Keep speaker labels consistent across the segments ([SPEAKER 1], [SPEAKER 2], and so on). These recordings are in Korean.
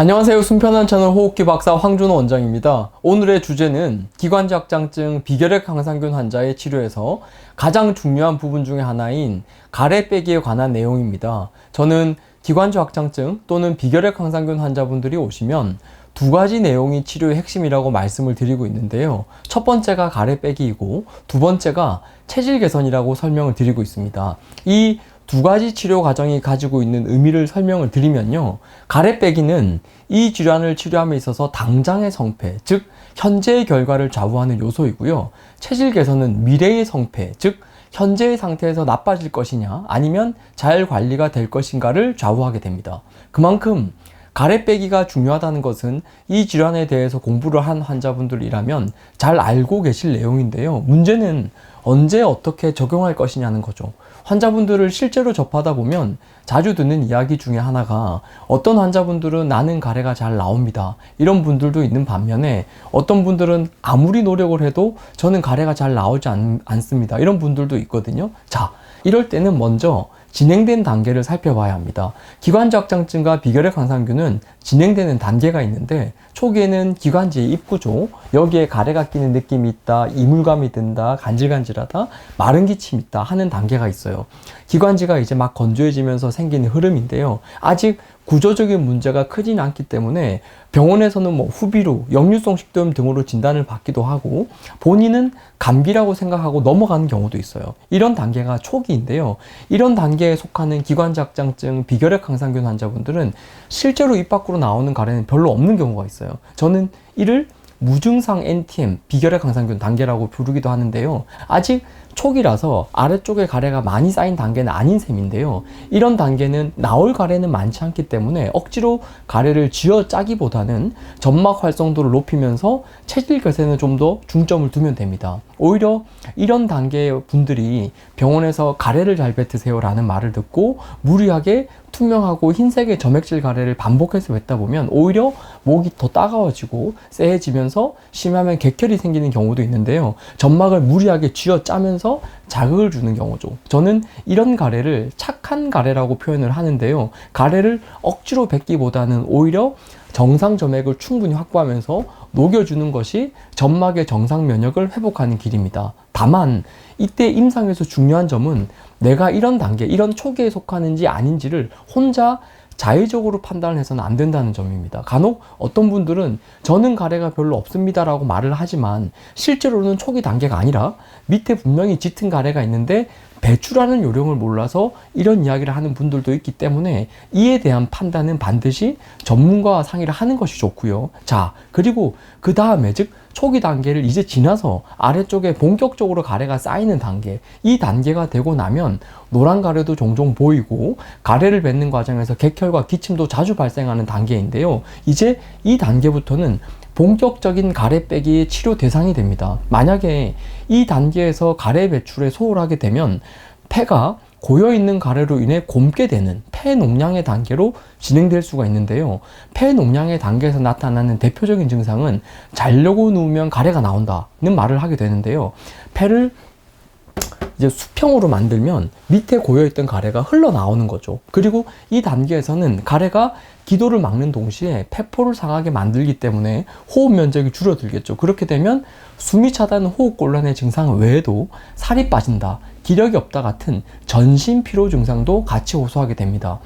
[SPEAKER 1] 안녕하세요. 순편한 채널 호흡기 박사 황준호 원장입니다. 오늘의 주제는 기관지 확장증 비결핵 항상균 환자의 치료에서 가장 중요한 부분 중에 하나인 가래 빼기에 관한 내용입니다. 저는 기관지 확장증 또는 비결핵 항상균 환자분들이 오시면 두 가지 내용이 치료의 핵심이라고 말씀을 드리고 있는데요. 첫 번째가 가래 빼기이고 두 번째가 체질 개선이라고 설명을 드리고 있습니다. 이 두 가지 치료 과정이 가지고 있는 의미를 설명을 드리면요. 가래 빼기는 이 질환을 치료함에 있어서 당장의 성패, 즉 현재의 결과를 좌우하는 요소이고요. 체질 개선은 미래의 성패, 즉 현재의 상태에서 나빠질 것이냐 아니면 잘 관리가 될 것인가를 좌우하게 됩니다. 그만큼 가래 빼기가 중요하다는 것은 이 질환에 대해서 공부를 한 환자분들이라면 잘 알고 계실 내용인데요. 문제는 언제 어떻게 적용할 것이냐는 거죠. 환자분들을 실제로 접하다 보면 자주 듣는 이야기 중에 하나가 어떤 환자분들은 나는 가래가 잘 나옵니다. 이런 분들도 있는 반면에 어떤 분들은 아무리 노력을 해도 저는 가래가 잘 나오지 않, 않습니다. 이런 분들도 있거든요. 자, 이럴 때는 먼저 진행된 단계를 살펴봐야 합니다. 기관지 확장증과 비결핵 항상균은 진행되는 단계가 있는데 초기에는 기관지의 입구조, 여기에 가래가 끼는 느낌이 있다, 이물감이 든다, 간질간질하다, 마른 기침이 있다 하는 단계가 있어요. 기관지가 이제 막 건조해지면서 생기는 흐름인데요. 아직 구조적인 문제가 크진 않기 때문에 병원에서는 뭐 후비루, 역류성 식도염 등으로 진단을 받기도 하고 본인은 감기라고 생각하고 넘어가는 경우도 있어요. 이런 단계가 초기인데요. 이런 단계 에 속하는 기관작장증 비결핵 항상균 환자분들은 실제로 입 밖으로 나오는 가래는 별로 없는 경우가 있어요. 저는 이를 무증상 NTM 비결핵 항상균 단계라고 부르기도 하는데요. 아직 초기라서 아래쪽에 가래가 많이 쌓인 단계는 아닌 셈인데요. 이런 단계는 나올 가래는 많지 않기 때문에 억지로 가래를 쥐어 짜기보다는 점막 활성도를 높이면서 체질 개선에 좀 더 중점을 두면 됩니다. 오히려 이런 단계의 분들이 병원에서 가래를 잘 뱉으세요라는 말을 듣고 무리하게 투명하고 흰색의 점액질 가래를 반복해서 뱉다 보면 오히려 목이 더 따가워지고 쎄해지면서 심하면 객혈이 생기는 경우도 있는데요. 점막을 무리하게 쥐어 짜면서 자극을 주는 경우죠. 저는 이런 가래를 착한 가래라고 표현을 하는데요. 가래를 억지로 뱉기보다는 오히려 정상 점액을 충분히 확보하면서 녹여주는 것이 점막의 정상 면역을 회복하는 길입니다. 다만 이때 임상에서 중요한 점은 내가 이런 단계, 이런 초기에 속하는지 아닌지를 혼자 자의적으로 판단해서는 안 된다는 점입니다. 간혹 어떤 분들은 저는 가래가 별로 없습니다라고 말을 하지만 실제로는 초기 단계가 아니라 밑에 분명히 짙은 가래가 있는데 배출하는 요령을 몰라서 이런 이야기를 하는 분들도 있기 때문에 이에 대한 판단은 반드시 전문가와 상의를 하는 것이 좋고요. 자, 그리고 그 다음에 즉 초기 단계를 이제 지나서 아래쪽에 본격적으로 가래가 쌓이는 단계, 이 단계가 되고 나면 노란 가래도 종종 보이고 가래를 뱉는 과정에서 객혈과 기침도 자주 발생하는 단계인데요. 이제 이 단계부터는 본격적인 가래 빼기의 치료 대상이 됩니다. 만약에 이 단계에서 가래 배출에 소홀하게 되면 폐가 고여 있는 가래로 인해 곪게 되는 폐 농량의 단계로 진행될 수가 있는데요. 폐 농량의 단계에서 나타나는 대표적인 증상은 자려고 누우면 가래가 나온다는 말을 하게 되는데요. 폐를 이제 수평으로 만들면 밑에 고여있던 가래가 흘러나오는 거죠. 그리고 이 단계에서는 가래가 기도를 막는 동시에 폐포를 상하게 만들기 때문에 호흡 면적이 줄어들겠죠. 그렇게 되면 숨이 차다는 호흡 곤란의 증상 외에도 살이 빠진다, 기력이 없다 같은 전신 피로 증상도 같이 호소하게 됩니다.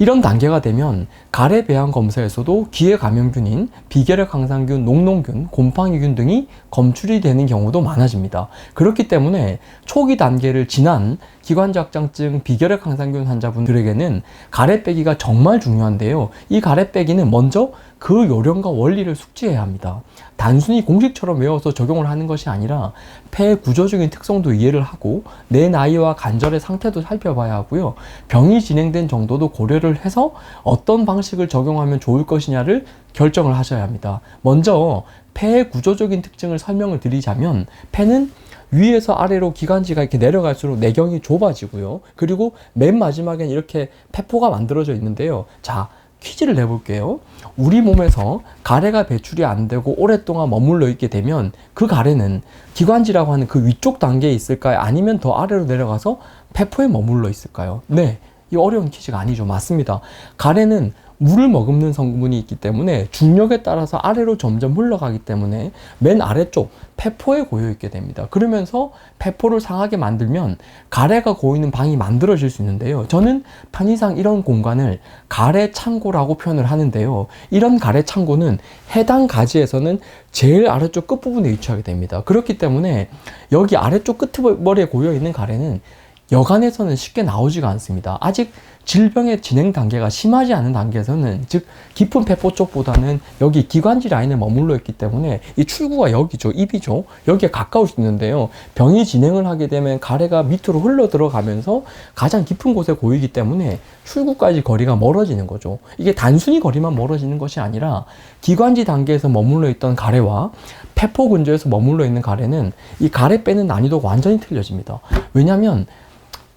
[SPEAKER 1] 이런 단계가 되면 가래 배양 검사에서도 기회 감염균인 비계력 항상균, 녹농균, 곰팡이균 등이 검출이 되는 경우도 많아집니다. 그렇기 때문에 초기 단계를 지난 기관작장증 비결핵 항상균 환자분들에게는 가래 빼기가 정말 중요한데요. 이 가래 빼기는 먼저 그 요령과 원리를 숙지해야 합니다. 단순히 공식처럼 외워서 적용을 하는 것이 아니라 폐 구조적인 특성도 이해를 하고 내 나이와 관절의 상태도 살펴봐야 하고요. 병이 진행된 정도도 고려를 해서 어떤 방식을 적용하면 좋을 것이냐를 결정을 하셔야 합니다. 먼저 폐의 구조적인 특징을 설명을 드리자면 폐는 위에서 아래로 기관지가 이렇게 내려갈수록 내경이 좁아지고요. 그리고 맨 마지막엔 이렇게 폐포가 만들어져 있는데요. 자, 퀴즈를 내볼게요. 우리 몸에서 가래가 배출이 안 되고 오랫동안 머물러 있게 되면 그 가래는 기관지라고 하는 그 위쪽 단계에 있을까요? 아니면 더 아래로 내려가서 폐포에 머물러 있을까요? 네. 이 어려운 퀴즈가 아니죠. 맞습니다. 가래는 물을 머금는 성분이 있기 때문에 중력에 따라서 아래로 점점 흘러가기 때문에 맨 아래쪽 폐포에 고여 있게 됩니다. 그러면서 폐포를 상하게 만들면 가래가 고이는 방이 만들어질 수 있는데요. 저는 편의상 이런 공간을 가래 창고라고 표현을 하는데요. 이런 가래 창고는 해당 가지에서는 제일 아래쪽 끝부분에 위치하게 됩니다. 그렇기 때문에 여기 아래쪽 끝머리에 고여 있는 가래는 여간에서는 쉽게 나오지가 않습니다. 아직 질병의 진행 단계가 심하지 않은 단계에서는 즉 깊은 폐포 쪽보다는 여기 기관지 라인에 머물러 있기 때문에 이 출구가 여기죠. 입이죠. 여기에 가까울 수 있는데요. 병이 진행을 하게 되면 가래가 밑으로 흘러 들어가면서 가장 깊은 곳에 고이기 때문에 출구까지 거리가 멀어지는 거죠. 이게 단순히 거리만 멀어지는 것이 아니라 기관지 단계에서 머물러 있던 가래와 폐포 근처에서 머물러 있는 가래는 이 가래 빼는 난이도가 완전히 틀려집니다. 왜냐하면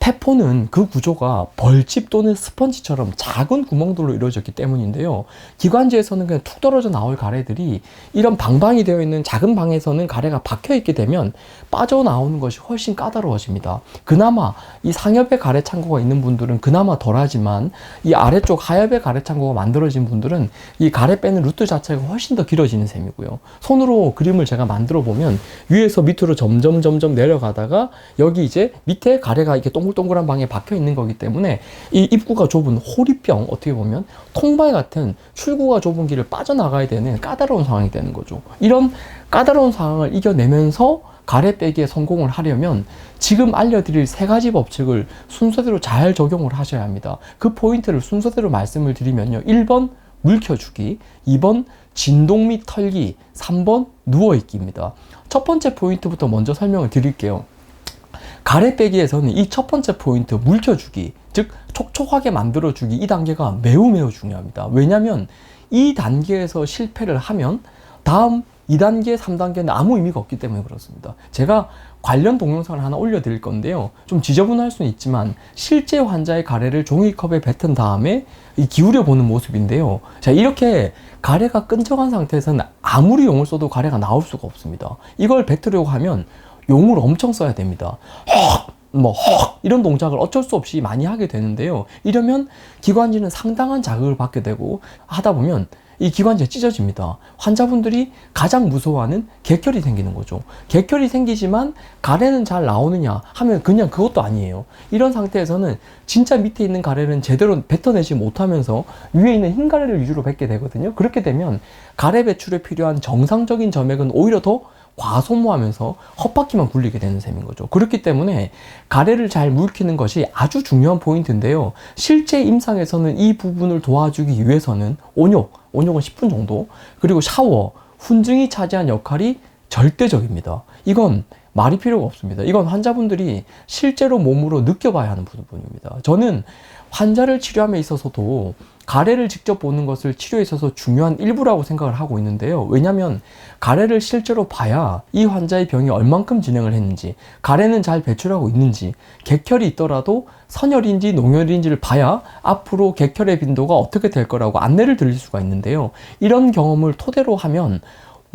[SPEAKER 1] 태포는 그 구조가 벌집 또는 스펀지처럼 작은 구멍들로 이루어졌기 때문인데요. 기관지에서는 그냥 툭 떨어져 나올 가래들이 이런 방방이 되어 있는 작은 방에서는 가래가 박혀 있게 되면 빠져나오는 것이 훨씬 까다로워집니다. 그나마 이 상엽의 가래 창고가 있는 분들은 그나마 덜하지만 이 아래쪽 하엽의 가래 창고가 만들어진 분들은 이 가래 빼는 루트 자체가 훨씬 더 길어지는 셈이고요. 손으로 그림을 제가 만들어 보면 위에서 밑으로 점점 점점 내려가다가 여기 이제 밑에 가래가 이렇게 동글 동글동글한 방에 박혀 있는 거기 때문에 이 입구가 좁은 호리병 어떻게 보면 통발 같은 출구가 좁은 길을 빠져나가야 되는 까다로운 상황이 되는 거죠. 이런 까다로운 상황을 이겨내면서 가래 빼기에 성공을 하려면 지금 알려드릴 세 가지 법칙을 순서대로 잘 적용을 하셔야 합니다. 그 포인트를 순서대로 말씀을 드리면요. 1번 물 켜주기, 2번 진동 및 털기, 3번 누워있기입니다. 첫 번째 포인트부터 먼저 설명을 드릴게요. 가래 빼기에서는 이 첫 번째 포인트 물켜주기 즉 촉촉하게 만들어주기 이 단계가 매우 매우 중요합니다 왜냐하면 이 단계에서 실패를 하면 다음 2단계, 3단계는 아무 의미가 없기 때문에 그렇습니다. 제가 관련 동영상을 하나 올려드릴 건데요. 좀 지저분할 수는 있지만 실제 환자의 가래를 종이컵에 뱉은 다음에 기울여 보는 모습인데요. 자, 이렇게 가래가 끈적한 상태에서는 아무리 용을 써도 가래가 나올 수가 없습니다. 이걸 뱉으려고 하면 용을 엄청 써야 됩니다. 헉! 뭐, 헉! 이런 동작을 어쩔 수 없이 많이 하게 되는데요. 이러면 기관지는 상당한 자극을 받게 되고 하다 보면 이 기관지가 찢어집니다. 환자분들이 가장 무서워하는 객혈이 생기는 거죠. 객혈이 생기지만 가래는 잘 나오느냐 하면 그냥 그것도 아니에요. 이런 상태에서는 진짜 밑에 있는 가래는 제대로 뱉어내지 못하면서 위에 있는 흰 가래를 위주로 뱉게 되거든요. 그렇게 되면 가래 배출에 필요한 정상적인 점액은 오히려 더 과소모하면서 헛바퀴만 굴리게 되는 셈인 거죠. 그렇기 때문에 가래를 잘 물키는 것이 아주 중요한 포인트인데요. 실제 임상에서는 이 부분을 도와주기 위해서는 온욕, 온욕은 10분 정도, 그리고 샤워, 훈증이 차지한 역할이 절대적입니다. 이건 말이 필요가 없습니다. 이건 환자분들이 실제로 몸으로 느껴봐야 하는 부분입니다. 저는 환자를 치료함에 있어서도 가래를 직접 보는 것을 치료에 있어서 중요한 일부라고 생각을 하고 있는데요. 왜냐하면 가래를 실제로 봐야 이 환자의 병이 얼만큼 진행을 했는지, 가래는 잘 배출하고 있는지, 객혈이 있더라도 선혈인지 농혈인지를 봐야 앞으로 객혈의 빈도가 어떻게 될 거라고 안내를 드릴 수가 있는데요. 이런 경험을 토대로 하면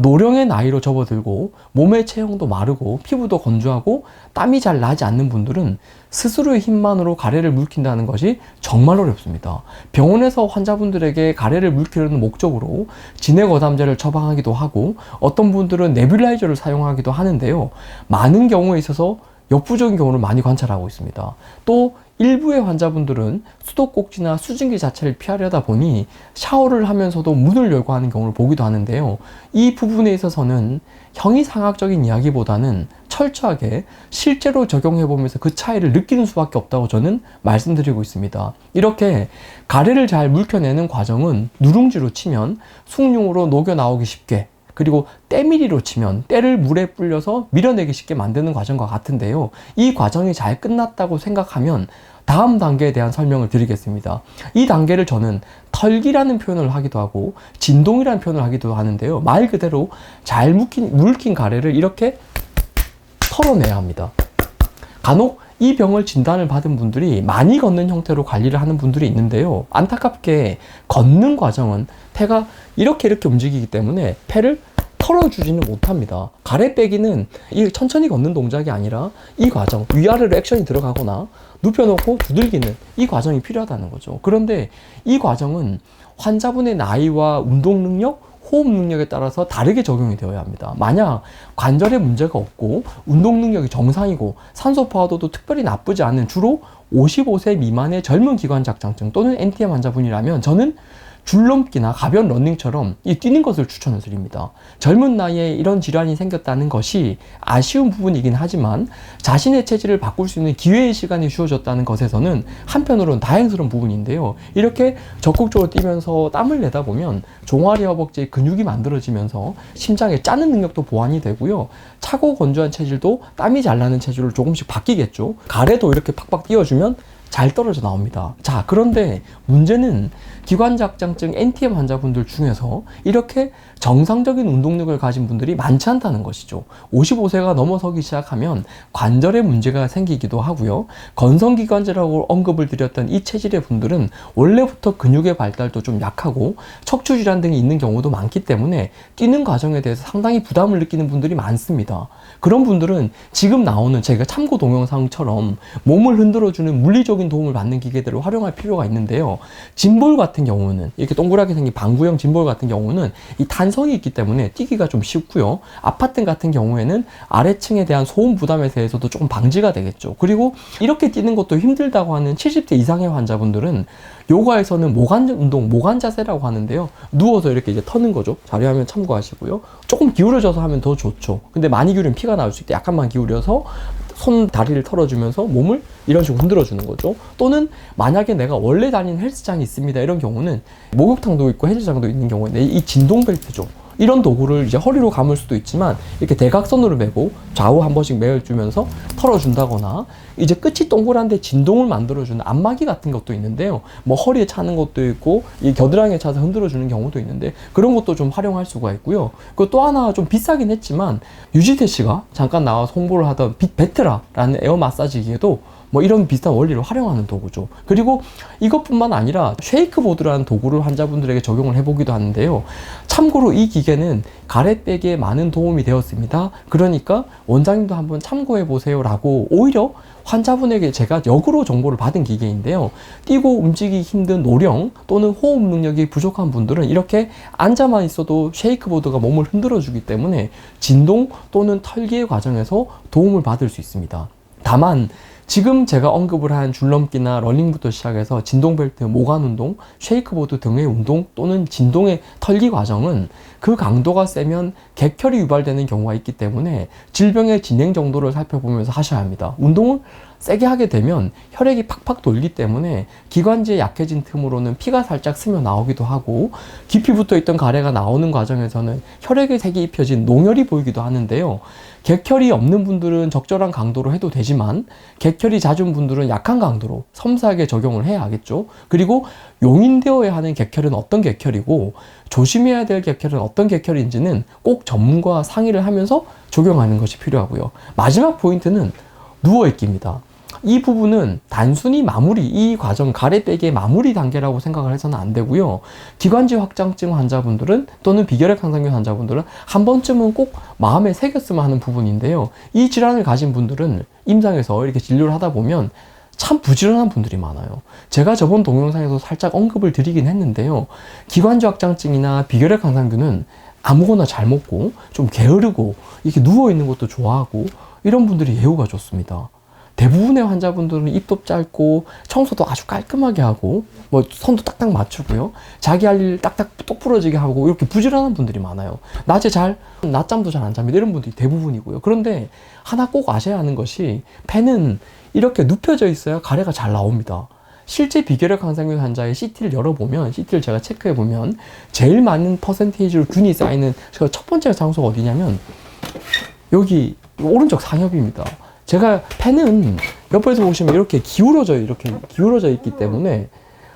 [SPEAKER 1] 노령의 나이로 접어들고 몸의 체형도 마르고 피부도 건조하고 땀이 잘 나지 않는 분들은 스스로의 힘만으로 가래를 물킨다는 것이 정말 어렵습니다. 병원에서 환자분들에게 가래를 물키려는 목적으로 진해거담제를 처방하기도 하고 어떤 분들은 네뷸라이저를 사용하기도 하는데요. 많은 경우에 있어서 역부족인 경우를 많이 관찰하고 있습니다. 또 일부의 환자분들은 수도꼭지나 수증기 자체를 피하려다 보니 샤워를 하면서도 문을 열고 하는 경우를 보기도 하는데요. 이 부분에 있어서는 형이상학적인 이야기보다는 철저하게 실제로 적용해 보면서 그 차이를 느끼는 수밖에 없다고 저는 말씀드리고 있습니다. 이렇게 가래를 잘 물켜내는 과정은 누룽지로 치면 숭늉으로 녹여 나오기 쉽게 그리고 때밀이로 치면 때를 물에 불려서 밀어내기 쉽게 만드는 과정과 같은데요. 이 과정이 잘 끝났다고 생각하면 다음 단계에 대한 설명을 드리겠습니다. 이 단계를 저는 털기라는 표현을 하기도 하고 진동이라는 표현을 하기도 하는데요. 말 그대로 잘 묵힌, 물킨 가래를 이렇게 털어내야 합니다. 간혹 이 병을 진단을 받은 분들이 많이 걷는 형태로 관리를 하는 분들이 있는데요. 안타깝게 걷는 과정은 폐가 이렇게 이렇게 움직이기 때문에 폐를 털어주지는 못합니다. 가래 빼기는 이 천천히 걷는 동작이 아니라 이 과정, 위아래로 액션이 들어가거나 눕혀놓고 두들기는 이 과정이 필요하다는 거죠. 그런데 이 과정은 환자분의 나이와 운동 능력, 호흡 능력에 따라서 다르게 적용이 되어야 합니다. 만약 관절에 문제가 없고 운동 능력이 정상이고 산소 포화도도 특별히 나쁘지 않은 주로 55세 미만의 젊은 기관작장증 또는 NTM 환자분이라면 저는 줄넘기나 가벼운 러닝처럼 이 뛰는 것을 추천을 드립니다. 젊은 나이에 이런 질환이 생겼다는 것이 아쉬운 부분이긴 하지만 자신의 체질을 바꿀 수 있는 기회의 시간이 주어졌다는 것에서는 한편으로는 다행스러운 부분인데요. 이렇게 적극적으로 뛰면서 땀을 내다 보면 종아리 허벅지에 근육이 만들어지면서 심장의 짜는 능력도 보완이 되고요. 차고 건조한 체질도 땀이 잘 나는 체질로 조금씩 바뀌겠죠. 가래도 이렇게 팍팍 띄워주면 잘 떨어져 나옵니다. 자, 그런데 문제는 기관작장증 NTM 환자분들 중에서 이렇게 정상적인 운동력을 가진 분들이 많지 않다는 것이죠. 55세가 넘어서기 시작하면 관절에 문제가 생기기도 하고요. 건성기관지라고 언급을 드렸던 이 체질의 분들은 원래부터 근육의 발달도 좀 약하고 척추질환 등이 있는 경우도 많기 때문에 뛰는 과정에 대해서 상당히 부담을 느끼는 분들이 많습니다. 그런 분들은 지금 나오는 제가 참고 동영상처럼 몸을 흔들어주는 물리적인 도움을 받는 기계들을 활용할 필요가 있는데요. 짐볼 같은 경우는 이렇게 동그랗게 생긴 방구형 짐볼 같은 경우는 이 탄성이 있기 때문에 뛰기가 좀 쉽고요. 아파트 같은 경우에는 아래층에 대한 소음 부담에 대해서도 조금 방지가 되겠죠. 그리고 이렇게 뛰는 것도 힘들다고 하는 70대 이상의 환자분들은 요가에서는 모관 운동, 모관 자세라고 하는데요. 누워서 이렇게 이제 터는 거죠. 자료하면 참고하시고요. 조금 기울여져서 하면 더 좋죠. 근데 많이 기울이면 피가 나올 수 있대. 약간만 기울여서 손 다리를 털어주면서 몸을 이런 식으로 흔들어 주는 거죠. 또는 만약에 내가 원래 다니는 헬스장이 있습니다. 이런 경우는 목욕탕도 있고 헬스장도 있는 경우에 이 진동 벨트죠. 이런 도구를 이제 허리로 감을 수도 있지만 이렇게 대각선으로 매고 좌우 한 번씩 매어주면서 털어준다거나 이제 끝이 동그란데 진동을 만들어주는 안마기 같은 것도 있는데요. 뭐 허리에 차는 것도 있고 이 겨드랑이에 차서 흔들어주는 경우도 있는데 그런 것도 좀 활용할 수가 있고요. 그 또 하나 좀 비싸긴 했지만 유지태 씨가 잠깐 나와서 홍보를 하던 빅 베트라라는 에어 마사지기에도 뭐 이런 비슷한 원리를 활용하는 도구죠. 그리고 이것뿐만 아니라 쉐이크보드라는 도구를 환자분들에게 적용을 해보기도 하는데요. 참고로 이 기계는 가래빼기에 많은 도움이 되었습니다. 그러니까 원장님도 한번 참고해 보세요 라고 오히려 환자분에게 제가 역으로 정보를 받은 기계인데요. 뛰고 움직이기 힘든 노령 또는 호흡 능력이 부족한 분들은 이렇게 앉아만 있어도 쉐이크보드가 몸을 흔들어 주기 때문에 진동 또는 털기의 과정에서 도움을 받을 수 있습니다. 다만 지금 제가 언급을 한 줄넘기나 러닝부터 시작해서 진동벨트, 모관 운동, 쉐이크보드 등의 운동 또는 진동의 털기 과정은 그 강도가 세면 객혈이 유발되는 경우가 있기 때문에 질병의 진행 정도를 살펴보면서 하셔야 합니다. 운동을 세게 하게 되면 혈액이 팍팍 돌기 때문에 기관지에 약해진 틈으로는 피가 살짝 스며 나오기도 하고 깊이 붙어 있던 가래가 나오는 과정에서는 혈액의 색이 입혀진 농혈이 보이기도 하는데요. 객혈이 없는 분들은 적절한 강도로 해도 되지만 객혈이 잦은 분들은 약한 강도로 섬세하게 적용을 해야 하겠죠. 그리고 용인되어야 하는 객혈은 어떤 객혈이고 조심해야 될 객혈은 어떤 객혈인지는 꼭 전문가와 상의를 하면서 적용하는 것이 필요하고요. 마지막 포인트는 누워있기입니다. 이 부분은 단순히 마무리, 이 과정, 가래 빼기의 마무리 단계라고 생각을 해서는 안 되고요. 기관지 확장증 환자분들은 또는 비결핵 항상균 환자분들은 한 번쯤은 꼭 마음에 새겼으면 하는 부분인데요. 이 질환을 가진 분들은 임상에서 이렇게 진료를 하다 보면 참 부지런한 분들이 많아요. 제가 저번 동영상에서 살짝 언급을 드리긴 했는데요. 기관지 확장증이나 비결핵 항상균은 아무거나 잘 먹고 좀 게으르고 이렇게 누워 있는 것도 좋아하고 이런 분들이 예후가 좋습니다. 대부분의 환자분들은 입도 짧고 청소도 아주 깔끔하게 하고 뭐 손도 딱딱 맞추고요. 자기 할 일 딱딱 똑부러지게 하고 이렇게 부지런한 분들이 많아요. 낮에 잘 낮잠도 잘 안 잡니다. 이런 분들이 대부분이고요. 그런데 하나 꼭 아셔야 하는 것이 폐는 이렇게 눕혀져 있어야 가래가 잘 나옵니다. 실제 비결핵 항상균 환자의 CT를 열어보면 CT를 제가 체크해보면 제일 많은 퍼센테이지로 균이 쌓이는 첫 번째 장소가 어디냐면 여기 오른쪽 상엽입니다. 제가 펜은 옆에서 보시면 이렇게 기울어져 이렇게 기울어져 있기 때문에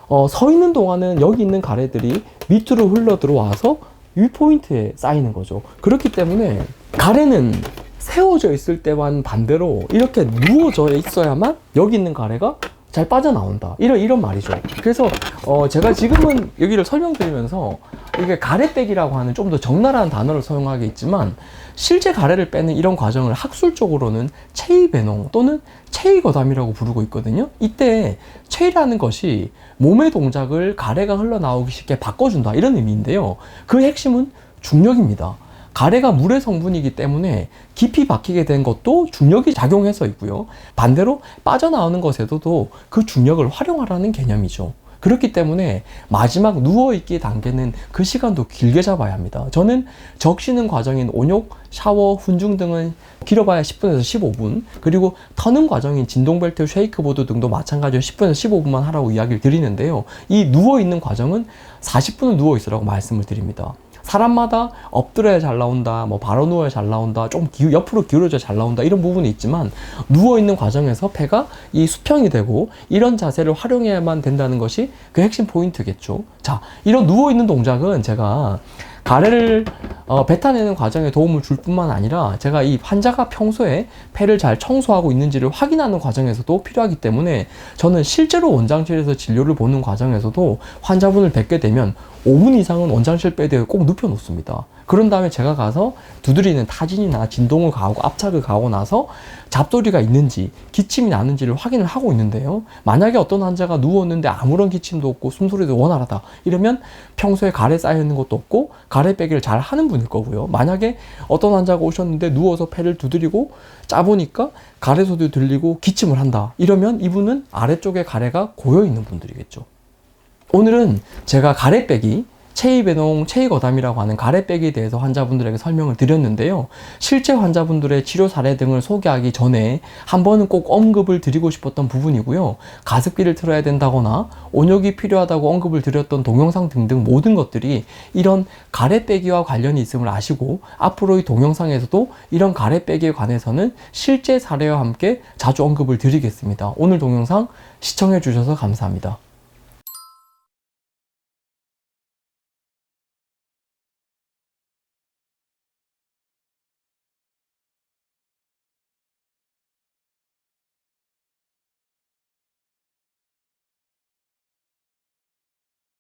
[SPEAKER 1] 어, 서 있는 동안은 여기 있는 가래들이 밑으로 흘러 들어와서 위 포인트에 쌓이는 거죠. 그렇기 때문에 가래는 세워져 있을 때만 반대로 이렇게 누워져 있어야만 여기 있는 가래가 잘 빠져나온다. 이런, 이런 말이죠. 그래서 어, 제가 지금은 여기를 설명드리면서 이게 가래빼기라고 하는 좀 더 적나라한 단어를 사용하겠지만 실제 가래를 빼는 이런 과정을 학술적으로는 체이 배농 또는 체이 거담이라고 부르고 있거든요. 이때 체이라는 것이 몸의 동작을 가래가 흘러나오기 쉽게 바꿔준다 이런 의미인데요. 그 핵심은 중력입니다. 가래가 물의 성분이기 때문에 깊이 박히게 된 것도 중력이 작용해서 있고요. 반대로 빠져나오는 것에서도 그 중력을 활용하라는 개념이죠. 그렇기 때문에 마지막 누워있기 단계는 그 시간도 길게 잡아야 합니다. 저는 적시는 과정인 온욕, 샤워, 훈중 등은 길어봐야 10분에서 15분, 그리고 터는 과정인 진동벨트, 쉐이크보드 등도 마찬가지로 10분에서 15분만 하라고 이야기를 드리는데요. 이 누워있는 과정은 40분은 누워있으라고 말씀을 드립니다. 사람마다 엎드려야 잘 나온다, 뭐 바로 누워야 잘 나온다, 좀 기, 옆으로 기울어져 잘 나온다 이런 부분이 있지만 누워 있는 과정에서 폐가 이 수평이 되고 이런 자세를 활용해야만 된다는 것이 그 핵심 포인트겠죠. 자, 이런 누워 있는 동작은 제가 가래를 어, 뱉어내는 과정에 도움을 줄 뿐만 아니라 제가 이 환자가 평소에 폐를 잘 청소하고 있는지를 확인하는 과정에서도 필요하기 때문에 저는 실제로 원장실에서 진료를 보는 과정에서도 환자분을 뵙게 되면 5분 이상은 원장실 베드에 꼭 눕혀 놓습니다. 그런 다음에 제가 가서 두드리는 타진이나 진동을 가하고 압착을 가하고 나서 잡소리가 있는지 기침이 나는지를 확인을 하고 있는데요. 만약에 어떤 환자가 누웠는데 아무런 기침도 없고 숨소리도 원활하다 이러면 평소에 가래 쌓여 있는 것도 없고 가래 빼기를 잘 하는 분일 거고요. 만약에 어떤 환자가 오셨는데 누워서 폐를 두드리고 짜보니까 가래 소리도 들리고 기침을 한다 이러면 이분은 아래쪽에 가래가 고여 있는 분들이겠죠. 오늘은 제가 가래 빼기 체이배농, 체이거담이라고 하는 가래빼기에 대해서 환자분들에게 설명을 드렸는데요. 실제 환자분들의 치료 사례 등을 소개하기 전에 한 번은 꼭 언급을 드리고 싶었던 부분이고요. 가습기를 틀어야 된다거나 온욕이 필요하다고 언급을 드렸던 동영상 등등 모든 것들이 이런 가래빼기와 관련이 있음을 아시고 앞으로의 동영상에서도 이런 가래빼기에 관해서는 실제 사례와 함께 자주 언급을 드리겠습니다. 오늘 동영상 시청해 주셔서 감사합니다.